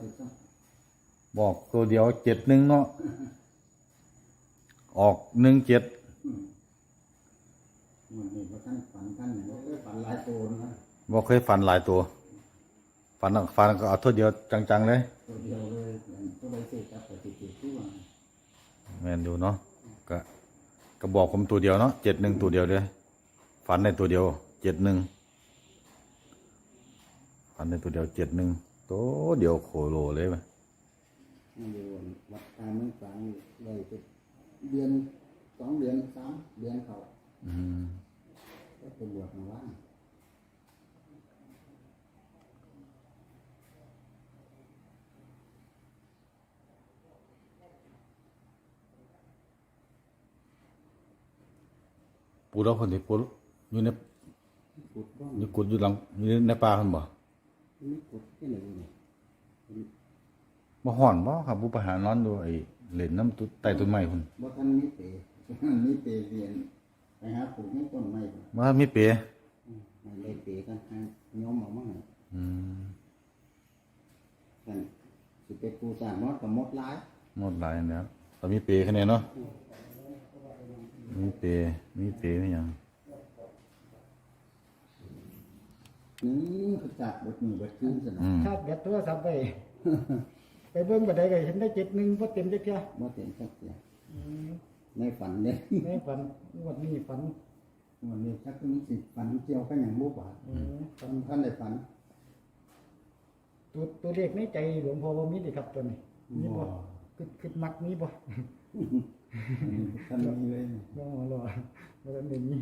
ถือต้องบอกตัวเดียวเจ็ดหนึ่งเนาะออกหนึ่งเจ็ดมันนี่ว่าท่านฝันท่านเนี่ยเอ้ยฝันหลายตัวนะบอกเคยฟันหลายตัวฟันอะฟันก็เอาตัวเดียวจังๆเลยตัวเดียวเลยตัวใบเสกกับปฏิทินทั่วแมนดูเนาะก็ก็บอกผมตัวเดียวเนาะเจ็ดหนึ่งตัวเดียวเลยฟันในตัวเดียวเจ็ดหนึ่งฟันในตัวเดียวเจ็ดหนึ่ง ตัวเดียวโคโลเลยไหมนี่อยู่วัดตามเมืองกลางเลยเป็นเดือนสองเดือนสามเดือนเขาอืมก็เป็นบวชมาว่างปูแล้วคนที่ปูอยู่ในกุดบ้างอยู่กุดอยู่หลังอยู่ในป่าคนบ่นี่กุดที่ไหน นี่มาห่อนบ่ครับผู้ประหารนอนดูไอ้เหล่นน้ำตุใต้ต้นไม้คนบ่ท่านมีเปรมีเปรเรียนไปหาปลูกในต้นไม้พุ่นมามีเปรอืมมันเลยเปรกันฮะย้อมเอามาให้อืมกันสิไปปูสร้างมอดกับมดหลายหมดหลายอันแล้วแต่มีเปรคะแนนเนาะมีเปรมีเปรไม่ยังนี่ก็จับเบดมือเบดคืนสนะอืม ชาติแบตโทรศัพท์ไป ไปเบิ่งบัดใดก็เห็นได้เจ็ดหนึ่งพอเต็มจักเที่ยบ่เต็มสักเสียในฝันเด้ในฝันงวันนี้ฝันวันนี้ชักมีสิฝันเกี่ยวกันอย่างบ่บาดอืมฝันท่านได้ฝันตัวตัวเลขในใจหลวงพ่อว่ามีดิครับตัวนี้มีบ่บ่คือคือมักมีบ่ท่านมีเลยบ่รอบ่ทันได้มี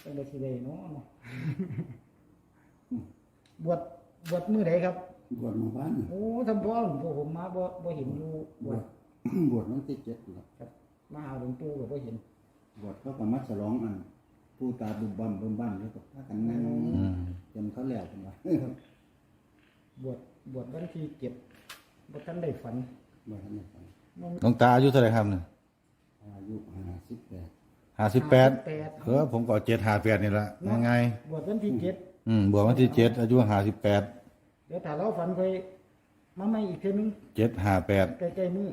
เป็นได้สิได้เนาะเนาะบวชบวชมื้อใดครับ บวชมาบ้านโอ้ทำพ่อหลวงพ่อผมมาบ่บ่เห็นอยู่บบววชชบวชวันที่เจ็ดครับครับ มาหาหลวงปู่ก็บ่เห็น บวชเขาก็มาฉลองอันผู้ตาบุบบัมบุมบัมแล้วก็พากันนั่งอืมจนเขาแล้วกันว่าบวชบวชวันที่เจ็ดบ่ทันได้ฝันบ่ทันได้ฝันบ่น้องตาอายุเท่าไหร่ครับเนี่ยอายุ58ห้าสิบแปด58เออผมก็เจ็ดห้าแปดนี่แหละง่ายบวชวันที่เจ็ดๆอืมบวกวันที่เจ็ดอายุห้าสิบแปด เดี๋ยวถ้าเราฝันไปมาใหม่อีกเทื่อนึงเจ็ดห้าแปดใกล้ๆมื้อ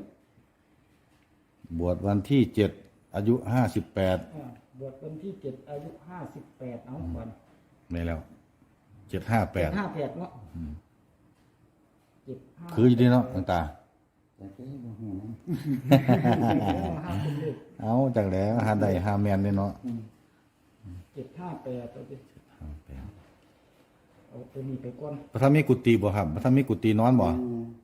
บวชวันที่เจ็ดอายุห้าสิบแปดอ่าบวชวันที่เจ็ดอายุห้าสิบแปดเอาก่อนไม่แล้วเจ็ดห้าแปดห้าแปดเนาะเจ็ดห้าคืออยู่ดีเนาะน้องตา แต่ก็บ่ฮู้นะห้าเป็นเลขเอาจากแล้วหาได้หาแมนเลยเนาะเจ็ดห้าแปดเอาไป เอาตัวนี้ไปก่อนพระท่านมีกุฏิบ่ครับพระท่านมีกุฏินอนบ่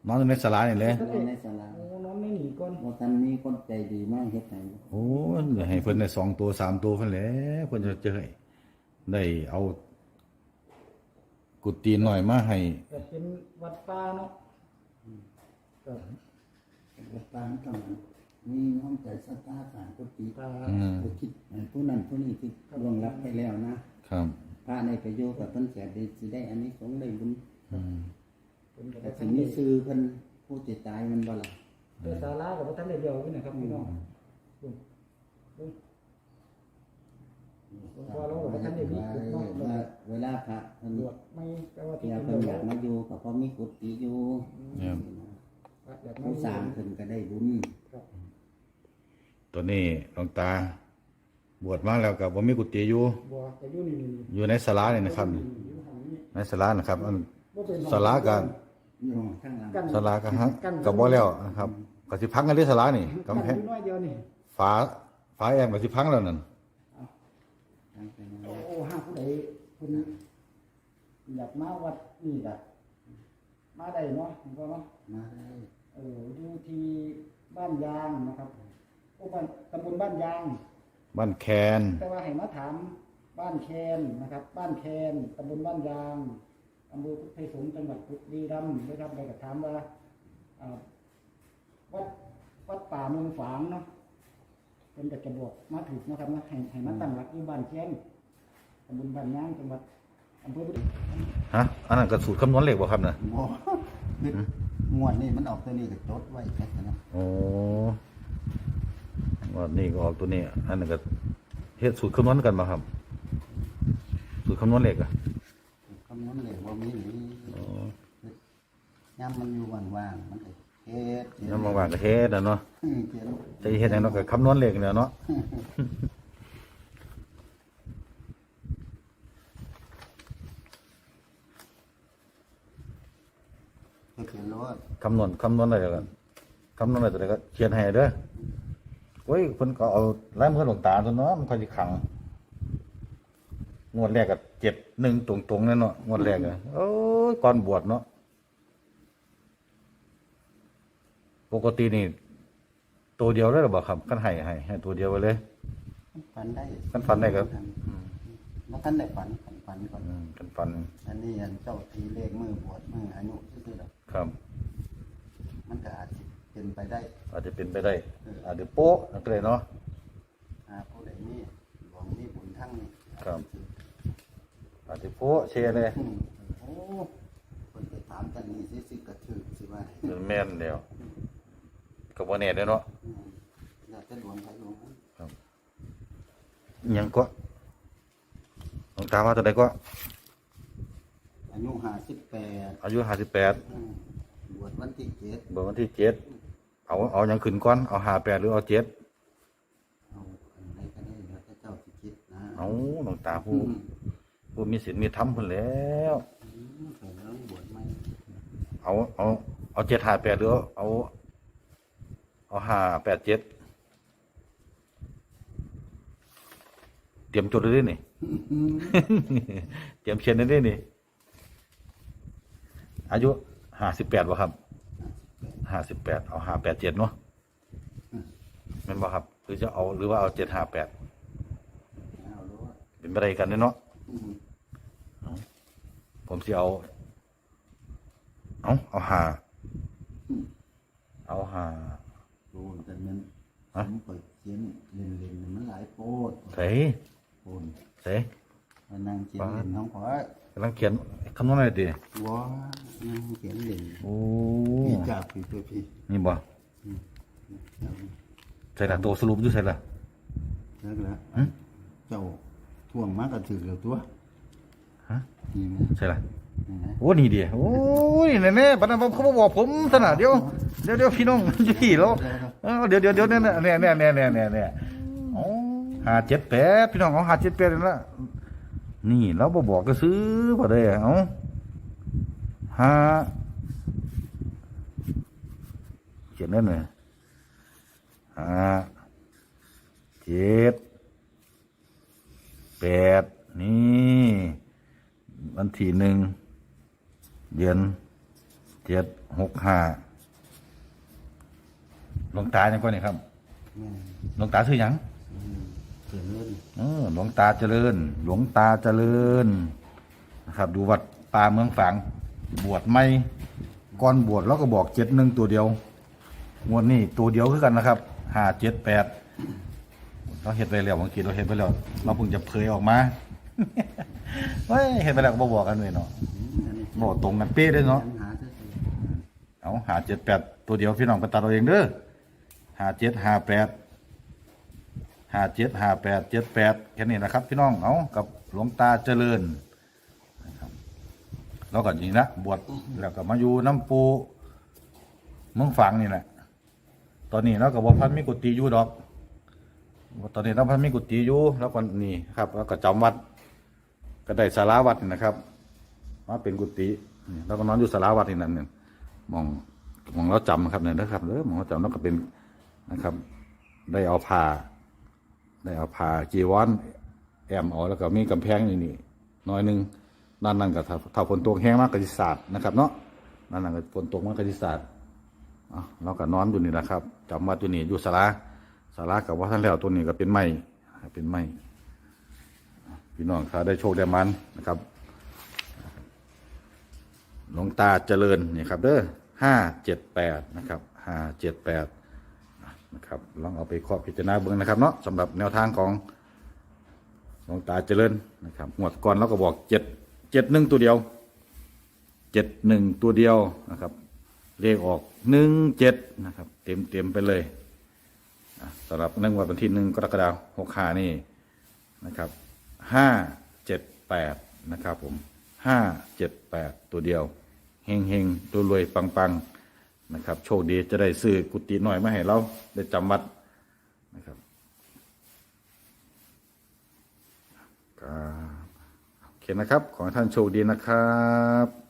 นอนอยู่ในศาลานี่เลยนอนในศาลาโอ้นอนไม่หนีก่อนว่าท่านมีคนใจดีมากเฮ็ดให้โอ้ยอยากให้เพิ่นได้สองตัวสามตัวเพิ่นแหล้วเพิ่นจะเจอให้ได้เอา กุฏิหน่อยมาให้แต่เป็นวัดป่าเนาะก็วัดตามต้องมีน้อมใจศรัทธาสร้างกุฏิตาอืมไปคิดให้ผู้นั้นผู้นี้ที่ล่วงลับไปแล้วนะครับ พระในประโยชน์กับเพิ่นเสียดีสิได้อันนี้สงส์ได้บุญอืมเป็นกับแต่ท่าสิ่นงได้นี้ซื้อเพิ่นผู้ติดตายมันบ่ล่ะเพื่อศาลากับท่านได้เดียวกันนะครับพี่น้องบุญบุญพอเราบอกว่าท่านได้มีกุฏิเนาะเวลาเวลาพระเพิ่นบวชไม่แปลว่าที่เดี๋ยวเป็นเพิ่นเดีอยยาวกมาอยู่ก็เพราะมีกุฏิอยู่เนี่ยอยากมาผู้สร้างขึ้นก็ได้บุญครับตัวนี้หลวงตา บวชมาแล้วก็บ่มีกุฏิอยู่ บัวอายุนี่นี่นี่อยู่ในศาลานี่นะครับ อยู่ห้องนี้ในศาลานะครับอันบ่เป็นห้องศาลาก็อยู่ข้างหลังกั้นศาลาก็ฮักก็บ่แล้วนะครับก็สิพังกันที่ศาลานี่กั้นกำแพองยู่น้อยเดียวนี่ฝาฝาแอมก็สิพังแล้วนั่นทางไปมาโอ้ห้าผู้ใดเพิ่นอยากมาวัดนี่ก็มาได้เนาะเห็นบ่เนาะ มาได้เอออยู่ที่บ้านยางนะครับโอ้บ้านตำบลบ้านยาง บ้านแคน แต่ว่าให้มาถามบ้านแคนนะครับ บ้านแคนตำบลบ้านยางอำเภอพุทธไทยสงฆ์จังหวัดบุรีรัมย์นะครับไปกับถามว่าอ่าวัดวัดป่าเมืองฝางเนาะเป็นแต่จะบอกมาถูกนะครับนะให้ให้มาตั้งหลักอยู่บ้านแคนตำบลบ้านยางจังหวัดอำเภอพุทธฮะ อันนั้นก็สูตรคำนวณเลขบ่ครับน่ะหมอนึกงวดนี้มันออกตัวนี้ก็จดไว้แค่นั้นโอ้ ว่านี่ก็ออกตัวนี้ อันนั้นก็เฮ็ดสูตรคำนวณกันบ่ครับ สูตรคำนวณเลขอะคำนั้นเลยว่ามีนี่อ๋อย่ำมันอยู่ว่างๆมันก็เฮ็ดเฮ็ดน้ำบางๆก็เฮ็ดนะเนาะอืมเขียนจะเฮ็ดหยังเนาะก็คำนวณเลขเนี่ยเนาะเขียนรถคำนวณคำนวณอะไรก็คำนวณอะไรตัวใดก็เขียนให้เด้อโอ้ยเพิ่นก็เอาลายมือหลวงตาตัวเนาะมันค่อยสิขังงวดแรกก็เจ็ดหนึ่งตรงๆนั่นเนาะงวดแรกอะโอ้ยก่อนบวชเนาะปกตินี่ตัวเดียวได้หรือเปล่าครับกันให้ให้ให้ตัวเดียวไปเลยฝันได้กันฝันได้ครับแล้วท่านได้ฝันฝันฝันก่อนอืมกันฟัน อันนี้อันเจ้าทีเลขมือบวชมืออายุซื่อๆหรอกครับ มันก็อาจจะเป็นไปได้ อาจจะเป็นไปได้ อาจจะโป๊ะนั่นก็เลยเนาะ หาผู้ใดนี่หลวงนี่บุญทั้งนี่ครับ อาจจะโป๊ะเชยเลยอืมโอ้คนไปถามกันนี่สิสิกระถือสิว่ามันแม่นเดียวกับวันเน็ตเนาะอืมอยากจะหลวงใครหลวงมันอิหยังก็หลวงตาว่าตัวใดก็ อายุห้าสิบแปดอายุห้าสิบแปดบวชวันที่เจ็ดเบอร์วันที่เจ็ด เอาเอาอย่างขึ้นก่อนเอาห้าแปดหรือเอาเจ็ดเอาอันใดก็ได้แล้วแต่เจ้าสิคิดนะเอาหลวงตาผู้ผู้มีศีลมีธรรมคนแล้ว อืมเกิดแล้วบวชไหมเอาเอาเอาเจ็ดห้าแปดหรือเอา เอาห้าแปดเจ็ดเตรียมจดเลยดินี่ เตรียมเขียนเลยดินี่ อายุห้าสิบแปดวะครับ ห้าสิบแปดเอาห้าแปดเจ็ดเนาะแม่นบ่ครับ หรือจะเอาหรือว่าเอาเจ็ดห้าแปดเอารู้ว่าเป็นไปได้กันเนาะอืมผมสิเอา เอาเอาหาเอาหารู้แต่มันฮะผมเปิดเขียนเล่นเล่นๆมันหลายโพดใส่โพดใส่มานั่งเขียนเล่นน้องขอย กำลังเขียนคำนวณอะไรดีว้านั่งเขียนเล่นโอ้พี่จับพี่ตัวพี่นี่บ่ใส่ละตัวสรุปอยู่ใส่ละแล้วก็แล้วหึเจ้าท่วงมากกระถือแล้วตัวฮะนี่ไหมใส่ละนี่นะโอ้นี่เดียโอ้ยแน่ๆปะนั้นเขามาบอกผมขนาดเดียวเดี๋ยวเดี๋ยวพี่น้องจะขี่แล้วเออเดี๋ยวเดี๋ยวเดี๋ยวเนี่ยเนี่ยเนี่ยเนี่ยเนี่ยเนี่ยเนี่ยโอ้หาเจ็ดแปดพี่น้องเอาหาเจ็ดแปดนี่ละ นี่เราบอบอกก็ซื้อบ่ได้เอาหาเขียนนั่นเลยห้าเจ็ดแปดนี่วันที่หนึ่งเดือนเจ็ดหกห้าหลวงตาอย่างก่อนนี่ครับแม่หลวงตาชื่อหยังอืม เขียนเออหลวงตาเจริญ หลวงตาเจริญนะครับ ดูวัดป่าเมืองฝางบวชไม่ก่อนบวชเราก็บอกเจ็ดหนึ่งตัวเดียวงวดนี้ตัวเดียวคือกันนะครับห้าเจ็ดแปดเราเห็นไปแล้วบางทีเราเห็นไปแล้วเราเพิ่งจะเผยออกมาเฮ้ยเห็นไปแล้วก็บบอกกันเลยเนาะบอกตรงกันเป๊ะเลยเนาะเอาหาเจ็ดแปดตัวเดียวพี่น้องไปตัดเอาเองเด้อหาเจ็ดหาแปด หาเจ็ดหาแปดเจ็ดแปดแค่นี้นะครับ พี่น้องเอากับหลวงตาเจริญนะครับแล้วก็นี่นะบวชแล้วก็มาอยู่น้ำปูเมืองฝังนี่แหละตอนนี้เราก็บอกพันมีกุฏิอยู่ดอก ตอนนี้เราพันมีกุฏิอยู่แล้วก็นี่ครับ แล้วก็จำวัด ก็ได้สาราวัดนี่นะครับมาเป็นกุฏิแล้วก็นอนอยู่สาราวัดนี่นั่นเนี่ยมองมองเราจำครับเนี่ยนะครับเด้อมองเราจำแล้วก็เป็นนะครับ ได้เอาผ้า ได้เอาผ้าจีวรแอมเอาแล้วก็มีกำแพงนี่นี่น้อยหนึงด้านนั้นก็ถ้าถ้าฝนตกแห้งมากก็สิสาดนะครับ เนาะด้านนั้นก็ฝนตกมากก็สิสาดอะเราก็นอนอยู่นี่นะครับจำวัดอยู่นี่อยู่ศาลาศาลากับว่าท่านแล้วตัวนี้ก็เป็นไม้เป็นไม้พี่น้องถ้าได้โชคได้มันนะครับหลวงตาเจริญนี่ครับ เด้อห้าเจ็ดแปดนะครับห้าเจ็ดแปด นะครับลองเอาไปครอบพิจารณาเบิ่งนะครับเนาะสำหรับแนวทางของหลวงตาเจริญนะครับหมวดก่อนเราก็บอกเจ็ดเจ็ดหนึ่งตัวเดียวเจ็ดหนึ่งตัวเดียวนะครับเลขออกหนึ่งเจ็ดนะครับ เต็มเต็มไปเลยสำหรับเนื่องวันที่หนึ่งกรกฎาคมหกห้านี่นะครับห้าเจ็ดแปดนะครับผมห้าเจ็ดแปดตัวเดียวเฮงเฮงรวยรวยปังปัง นะครับ โชคดีจะได้ซื้อกุฏิหน่อยมาให้เราได้จำวัดนะครับโอเคนะครับ ขอให้ท่านโชคดีนะครับ